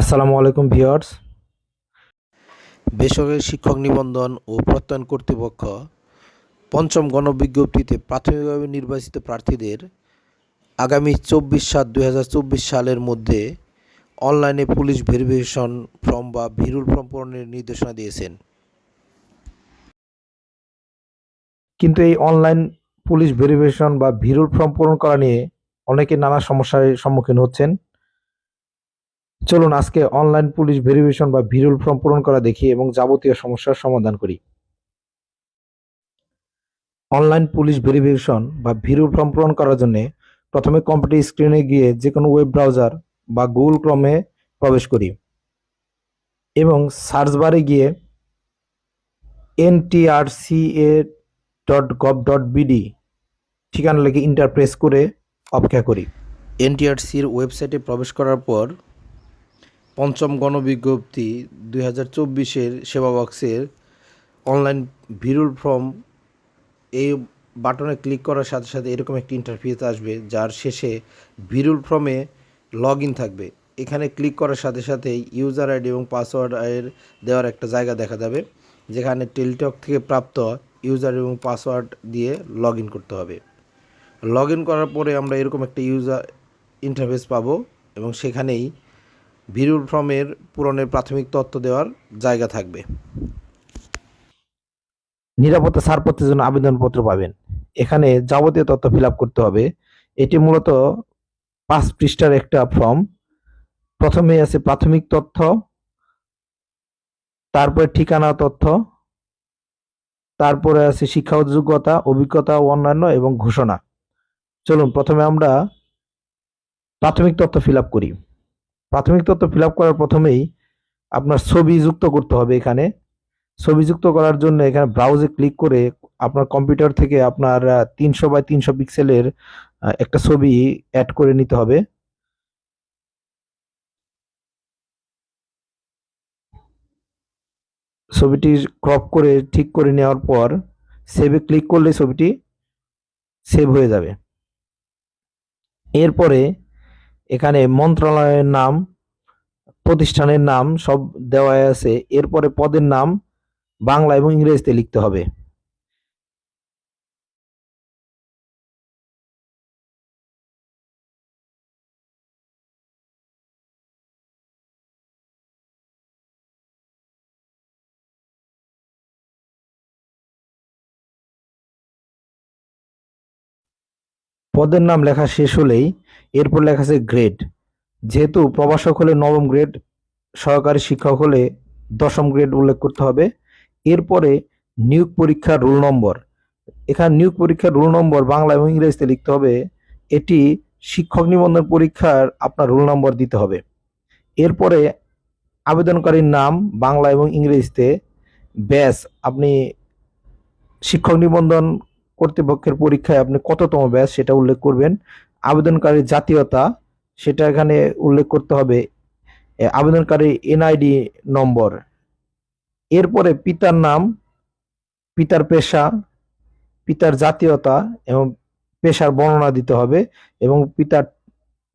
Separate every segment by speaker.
Speaker 1: আসসালামু আলাইকুম ভিউয়ার্স।
Speaker 2: বেসরকারি শিক্ষক নিবন্ধন ও প্রত্যয়ন কর্তৃপক্ষ পঞ্চম গণবিজ্ঞপ্তিতে প্রাথমিকভাবে নির্বাচিত প্রার্থীদের আগামী চব্বিশ সাত দুই হাজার চব্বিশ সালের মধ্যে অনলাইনে পুলিশ ভেরিফিকেশন ফর্ম বা ভিরুল ফর্ম পূরণের নির্দেশনা দিয়েছেন।
Speaker 1: কিন্তু এই অনলাইন পুলিশ ভেরিফিকেশন বা ভিরুল ফর্ম পূরণ করা নিয়ে অনেকে নানা সমস্যার সম্মুখীন হচ্ছেন। চলুন আজকে অনলাইন পুলিশ ভেরিফিকেশন বা ভিরুল ফর্ম পূরণ করা দেখি এবং যাবতীয় সমস্যার সমাধান করি। অনলাইন পুলিশ ভেরিফিকেশন বা ভিরুল ফর্ম পূরণ করার জন্য প্রথমে কম্পিউটার স্ক্রিনে গিয়ে যে কোনো ওয়েব ব্রাউজার বা গুগল ক্রমে প্রবেশ করি এবং সার্চ বারে গিয়ে NTRCA dot gov dot BD ঠিকানা লিখে ইন্টার প্রেস করে অপেক্ষা করি।
Speaker 2: এনটিআরসির ওয়েবসাইটে প্রবেশ করার পর পঞ্চম গণবিজ্ঞপ্তি দুই হাজার চব্বিশের সেবা বক্সের অনলাইন ভিরুল ফর্ম এই বাটনে ক্লিক করার সাথে সাথে এরকম একটি ইন্টারফেস আসবে, যার শেষে ভিরুল ফর্মে লগ ইন থাকবে। এখানে ক্লিক করার সাথে সাথে ইউজার আইডি এবং পাসওয়ার্ড এর দেওয়ার একটা জায়গা দেখা যাবে, যেখানে টেলিটক থেকে প্রাপ্ত ইউজার এবং পাসওয়ার্ড দিয়ে লগ ইন করতে হবে। লগ ইন করার পরে আমরা এরকম একটা ইউজার ইন্টারফেস পাবো এবং সেখানেই ভিরুল ফর্মের পূরণের প্রাথমিক তথ্য দেওয়ার জায়গা থাকবে।
Speaker 1: নিরাপত্তা ছাড়পত্রের জন্য আবেদনপত্র পাবেন। এখানে যাবতীয় তথ্য ফিল করতে হবে। এটি মূলত পাঁচ পৃষ্ঠার একটা ফর্ম। প্রথমে আছে প্রাথমিক তথ্য, তারপরে ঠিকানা তথ্য, তারপরে আছে শিক্ষা যোগ্যতা, অভিজ্ঞতা ও অন্যান্য এবং ঘোষণা। চলুন, প্রথমে আমরা প্রাথমিক তথ্য ফিল করি। প্রাথমিক তথ্য ফিল করার প্রথমেই আপনার ছবি যুক্ত করতে হবে এখানে। ছবি যুক্ত করার জন্য এখানে ব্রাউজে ক্লিক করে আপনার কম্পিউটার থেকে আপনার তিনশো বাই তিনশো পিক্সেলের একটা ছবি অ্যাড করে নিতে হবে। ছবিটি ক্রপ করে, ঠিক করে নেওয়ার পর সেভে ক্লিক করলে ছবিটি সেভ হয়ে যাবে। এরপরে এখানে মন্ত্রণালয়ের নাম, প্রতিষ্ঠানের নাম সব দেওয়া আছে। এরপরে পদের নাম বাংলা এবং ইংরেজিতে লিখতে হবে। পদের নাম লেখা শেষ হলেই এরপর লেখা আছে গ্রেড। যেহেতু প্রভাষক হলে নবম গ্রেড, সহকারী শিক্ষক হলে দশম গ্রেড উল্লেখ করতে হবে। এরপরে নিয়োগ পরীক্ষার রোল নম্বর। এখানে নিয়োগ পরীক্ষার রোল নম্বর বাংলা এবং ইংরেজিতে লিখতে হবে। এটি শিক্ষক নিবন্ধন পরীক্ষার আপনার রোল নম্বর দিতে হবে। এরপরে আবেদনকারীর নাম বাংলা এবং ইংরেজিতে। ব্যাস, আপনি শিক্ষক নিবন্ধন কর্তৃপক্ষের পরীক্ষায় আপনি কততম ব্যাচ সেটা উল্লেখ করবেন। আবেদনকারীর জাতীয়তা সেটা এখানে উল্লেখ করতে হবে। আবেদনকারী এনআইডি নম্বর। এরপরে পিতার নাম, পিতার পেশা, পিতার জাতীয়তা এবং পেশার বর্ণনা দিতে হবে এবং পিতার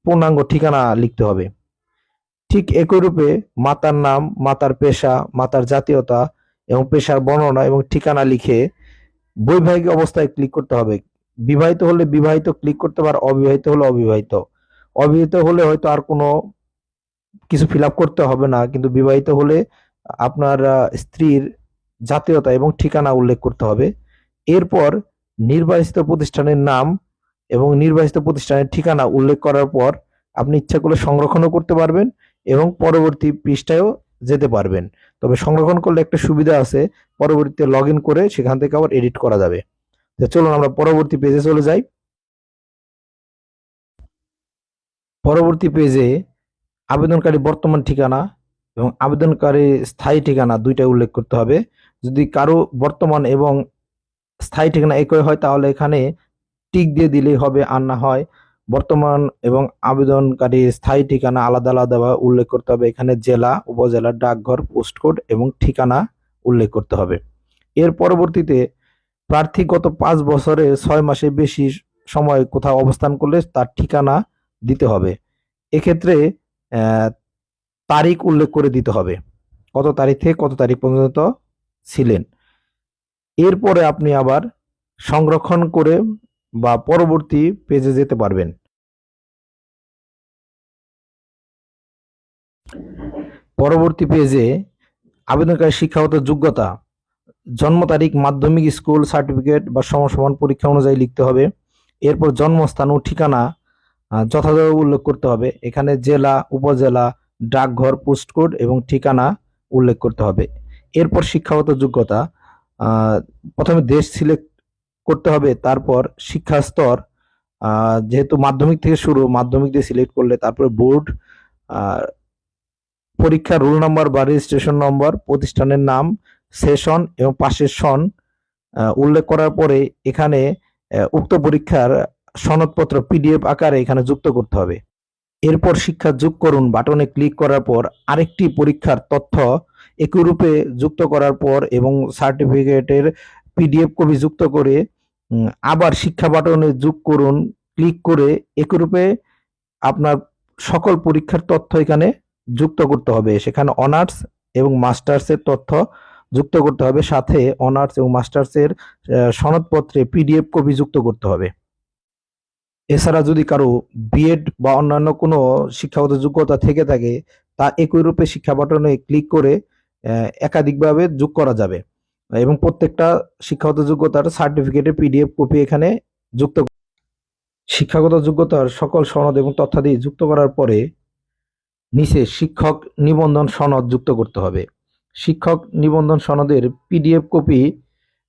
Speaker 1: পূর্ণাঙ্গ ঠিকানা লিখতে হবে। ঠিক একই রূপে মাতার নাম, মাতার পেশা, মাতার জাতীয়তা এবং পেশার বর্ণনা এবং ঠিকানা লিখে বৈবাহিক অবস্থায় ক্লিক করতে হবে। বিবাহিত হলে বিবাহিত ক্লিক করতে পারে অবিবাহিত হলে অবিবাহিত। অবিবাহিত হলে হয়তো আর কোনো কিছু ফিল করতে হবে না, কিন্তু বিবাহিত হলে আপনার স্ত্রীর জাতীয়তা এবং ঠিকানা উল্লেখ করতে হবে। এরপর নির্বাচিত প্রতিষ্ঠানের নাম এবং নির্বাচিত প্রতিষ্ঠানের ঠিকানা উল্লেখ করার পর আপনি ইচ্ছা করলে সংরক্ষণও করতে পারবেন এবং পরবর্তী পৃষ্ঠায়ও যেতে পারবেন। তবে সংরক্ষণ করলে একটা সুবিধা আছে, পরবর্তীতে লগ করে সেখান থেকে আবার এডিট করা যাবে। তো চলুন আমরা পরবর্তী পেজে চলে যাই। পরবর্তী পেজে আবেদনকারী বর্তমান ঠিকানা এবং আবেদনকারী স্থায়ী ঠিকানা দুইটাই উল্লেখ করতে হবে। যদি কারও বর্তমান এবং স্থায়ী ঠিকানা একই হয়, তাহলে এখানে টিক দিয়ে দিলেই হবে আর না হয়। বর্তমান এবং আবেদনকারী স্থায়ী ঠিকানা আলাদা আলাদা উল্লেখ করতে হবে। এখানে জেলা উপজেলা ডাকঘর পোস্ট কোড এবং ঠিকানা উল্লেখ করতে হবে। এর পরবর্তীতে প্রার্থী গত পাঁচ বছরে ছয় মাসের বেশি সময় কোথাও অবস্থান করলে তার ঠিকানা দিতে হবে। এক্ষেত্রে তারিখ উল্লেখ করে দিতে হবে। কত তারিখ থেকে কত তারিখ পর্যন্ত ছিলেন। এরপরে আপনি আবার সংরক্ষণ করে বা পরবর্তী পেজে যেতে পারবেন। পরবর্তী পেজে আবেদনকারী শিক্ষাগত যোগ্যতা, জন্ম তারিখ, মাধ্যমিক স্কুল সার্টিফিকেট বা সমসমান পরীক্ষা অনুযায়ী লিখতে হবে। এরপর জন্মস্থান ও ঠিকানা যথাযথ উল্লেখ করতে হবে। এখানে জেলা, উপজেলা, ডাকঘর, পোস্টকোড এবং ঠিকানা উল্লেখ করতে হবে। এরপর শিক্ষাগত যোগ্যতা প্রথমে দেশ সিলেক্ট করতে হবে, তারপর শিক্ষা স্তর যেহেতু মাধ্যমিক থেকে শুরু, মাধ্যমিক দিয়ে সিলেক্ট করলে তারপরে বোর্ড পরীক্ষা রোল নাম্বার বা রেজিস্ট্রেশন নম্বর, প্রতিষ্ঠানের নাম সেশন এবং পাশের সন উল্লেখ করার পরে এখানে উক্ত পরীক্ষার সনদপত্র পিডিএফ আকারে এখানে যুক্ত করতে হবে। এরপর শিক্ষা যোগ করুন বাটনে ক্লিক করার পর আরেকটি পরীক্ষার তথ্য একই রূপে যুক্ত করার পর এবং সার্টিফিকেটের পিডিএফ কপি যুক্ত করে আবার শিক্ষা বাটনে যোগ করুন, ক্লিক করে একই রূপে আপনার সকল পরীক্ষার তথ্য এখানে যুক্ত করতে হবে। সেখানে অনার্স এবং মাস্টার্সের তথ্য যুক্ত করতে হবে। সাথে অনার্স এবং মাস্টার্সের সনদপত্রে পিডিএফ কপি যুক্ত করতে হবে। এছাড়া যদি কারও বিএড বা অন্যান্য কোনো শিক্ষাগত যোগ্যতা থেকে থাকে, তা একই রূপে শিক্ষা বাটনে ক্লিক করে একাধিকভাবে যোগ করা যাবে। এবং প্রত্যেকটা শিক্ষাগত যোগ্যতার সার্টিফিকেটের পিডিএফ কপি এখানে যুক্ত শিক্ষাগত যোগ্যতার সকল সনদ এবং তথ্যাদি যুক্ত করার পরে নিচে শিক্ষক নিবন্ধন সনদ যুক্ত করতে হবে। শিক্ষক নিবন্ধন সনদের পিডিএফ কপি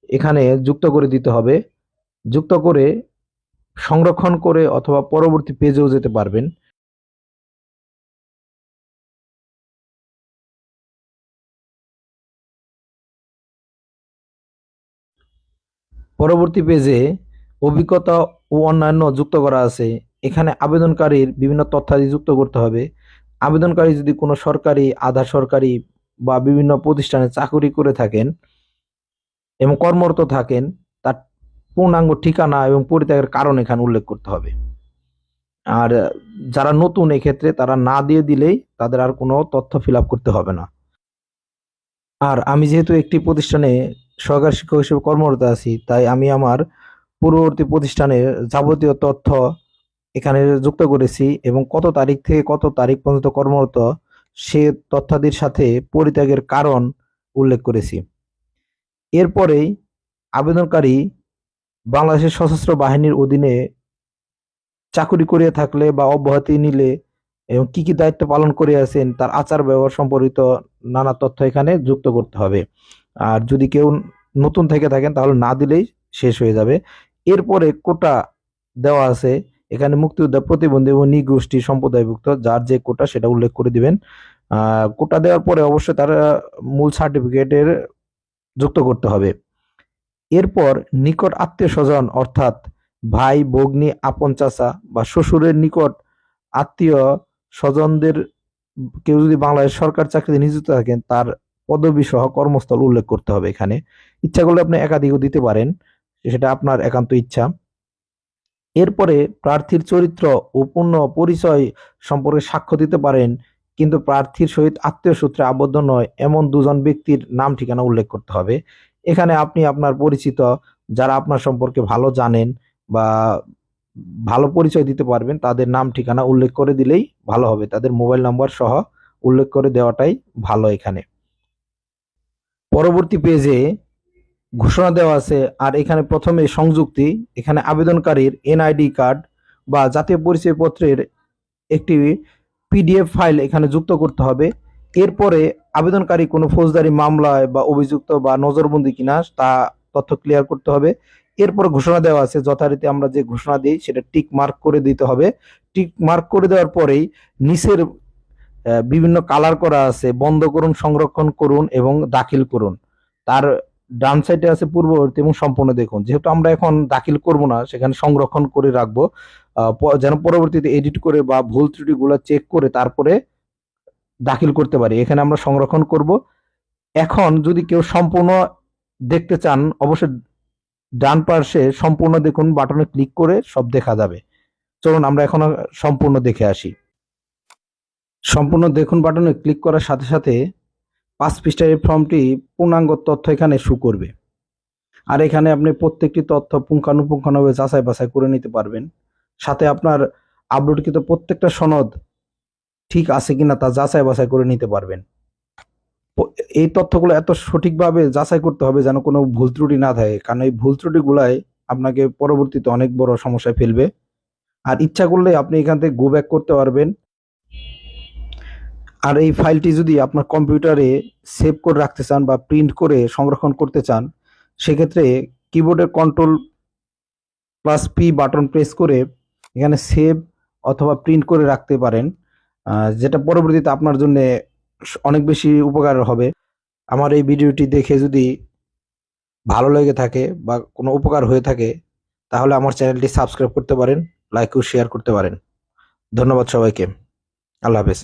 Speaker 1: এখানে যুক্ত করে দিতে হবে। যুক্ত করে সংরক্ষণ করে অথবা পরবর্তী পেজেও যেতে পারবেন। পরবর্তী পেজে অভিজ্ঞতা ও অন্যান্য যুক্ত করা আছে। এখানে আবেদনকারীর বিভিন্ন তথ্যাদি যুক্ত করতে হবে। আবেদনকারী যদি কোনো সরকারি, আধা সরকারি বা বিভিন্ন প্রতিষ্ঠানে চাকুরি করে থাকেন এবং কর্মরত থাকেন, তার পূর্ণাঙ্গ ঠিকানা এবং পরিত্যাগের কারণ এখানে উল্লেখ করতে হবে। আর যারা নতুন এক্ষেত্রে তারা না দিয়ে দিলেই তাদের আর কোনো তথ্য ফিল করতে হবে না। আর আমি যেহেতু একটি প্রতিষ্ঠানে সহকারী শিক্ষক হিসেবে কর্মরত আছি, তাই আমি আমার পূর্ববর্তী প্রতিষ্ঠানের যাবতীয় তথ্য এখানে যুক্ত করেছি এবং কত তারিখ থেকে কত তারিখ পর্যন্ত কর্মরত, সে তথ্যাদির সাথে পরিত্যাগের কারণ উল্লেখ করেছি। এরপরেই আবেদনকারী বাংলাদেশের সশস্ত্র বাহিনীর অধীনে চাকুরি করিয়া থাকলে বা অব্যাহতি নিলে এবং কি কি দায়িত্ব পালন করে আছেন, তার আচার ব্যবহার সম্পর্কিত নানা তথ্য এখানে যুক্ত করতে হবে। আর যদি কেউ নতুন থেকে থাকেন তাহলে না দিলেই শেষ হয়ে যাবে। এরপরে কোটা দেওয়া আছে এখানে মুক্তিযোদ্ধা প্রতিবন্ধী এবং নিগোষ্ঠী সম্প্রদায়ভুক্ত, যার যে কোটা সেটা উল্লেখ করে দিবেন। কোটা দেওয়ার পরে অবশ্যই তার মূল সার্টিফিকেটের যুক্ত করতে হবে। এরপর নিকট আত্মীয় স্বজন, অর্থাৎ ভাই, ভগ্নী, আপন চাচা বা শ্বশুরের নিকট আত্মীয় স্বজনদের, কেউ যদি বাংলাদেশ সরকার চাকরিতে নিযুক্ত থাকেন, তার পদবি সহ কর্মস্থল উল্লেখ করতে হবে এখানে। ইচ্ছা করলে আপনি একাধিকও দিতে পারেন, সেটা আপনার একান্ত ইচ্ছা। এরপরে প্রার্থীর চরিত্র ও পূর্ণ পরিচয় সম্পর্কে সাক্ষ্য দিতে পারেন, কিন্তু প্রার্থীর সহিত আত্মীয় সূত্রে আবদ্ধ নয় এমন দুজন ব্যক্তির নাম ঠিকানা উল্লেখ করতে হবে। এখানে আপনি আপনার পরিচিত যারা আপনার সম্পর্কে ভালো জানেন বা ভালো পরিচয় দিতে পারবেন, তাদের নাম ঠিকানা উল্লেখ করে দিলেই ভালো হবে। তাদের মোবাইল নাম্বার সহ উল্লেখ করে দেওয়াটাই ভালো এখানে। পরবর্তী পেজে ঘোষণা দেওয়া আছে, আর এখানে প্রথমে সংযুক্তি, এখানে আবেদনকারীর এনআইডি কার্ড বা জাতীয় পরিচয়পত্রের একটি পিডিএফ ফাইল এখানে যুক্ত করতে হবে। এরপরে আবেদনকারী কোনো ফৌজদারি মামলায় বা অভিযুক্ত বা নজরবন্দি কিনা তা তথ্য ক্লিয়ার করতে হবে। এরপর ঘোষণা দেওয়া আছে, যথারীতি আমরা যে ঘোষণা দিই সেটা টিক মার্ক করে দিতে হবে। টিক মার্ক করে দেওয়ার পরেই নিচের বিভিন্ন কালার করা আছে, বন্ধ করুন, সংরক্ষণ করুন এবং দাখিল করুন। তার ডান সাইডে আছে পূর্ববর্তী এবং সম্পূর্ণ দেখুন। যেহেতু আমরা এখন দাখিল করব না, সেখানে সংরক্ষণ করে রাখব। যেন পরবর্তীতে এডিট করে বা ভুল ত্রুটিগুলো চেক করে তারপরে দাখিল করতে পারি। এখানে আমরা সংরক্ষণ করব। এখন যদি কেউ সম্পূর্ণ দেখতে চান, অবশ্যই ডান পাশে সম্পূর্ণ দেখুন বাটনে ক্লিক করে সব দেখা যাবে। চলুন আমরা এখন সম্পূর্ণ দেখে আসি। সম্পূর্ণ দেখুন বাটনে ক্লিক করার সাথে সাথে পাঁচ পৃষ্ঠার এই ফর্মটি পূর্ণাঙ্গ তথ্য এখানে শু করবে। আর এখানে আপনি প্রত্যেকটি তথ্য পুঙ্খানুপুঙ্খানুভাবে যাচাই বাছাই করে নিতে পারবেন। সাথে আপনার আপলোডকৃত প্রত্যেকটা সনদ ঠিক আছে কিনা তা যাচাই বাছাই করে নিতে পারবেন। এই তথ্যগুলো এত সঠিকভাবে যাচাই করতে হবে যেন কোনো ভুল ত্রুটি না থাকে। কারণ এই ভুল ত্রুটিগুলাই আপনাকে পরবর্তীতে অনেক বড় সমস্যায় ফেলবে। আর ইচ্ছা করলে আপনি এখান থেকে গো ব্যাক করতে পারবেন। আর এই ফাইলটি যদি আপনার কম্পিউটারে সেভ করে রাখতে চান বা প্রিন্ট করে সংরক্ষণ করতে চান, সেক্ষেত্রে কিবোর্ডের control plus P button press করে এখানে সেভ অথবা প্রিন্ট করে রাখতে পারেন যেটা পরবর্তীতে আপনার জন্য অনেক বেশি উপকার হবে। আমার এই ভিডিওটি দেখে যদি ভালো লেগে থাকে বা কোনো উপকার হয়ে থাকে, তাহলে আমার চ্যানেলটি সাবস্ক্রাইব করতে পারেন, লাইক ও শেয়ার করতে পারেন। ধন্যবাদ সবাইকে। আল্লাহ হাফেজ।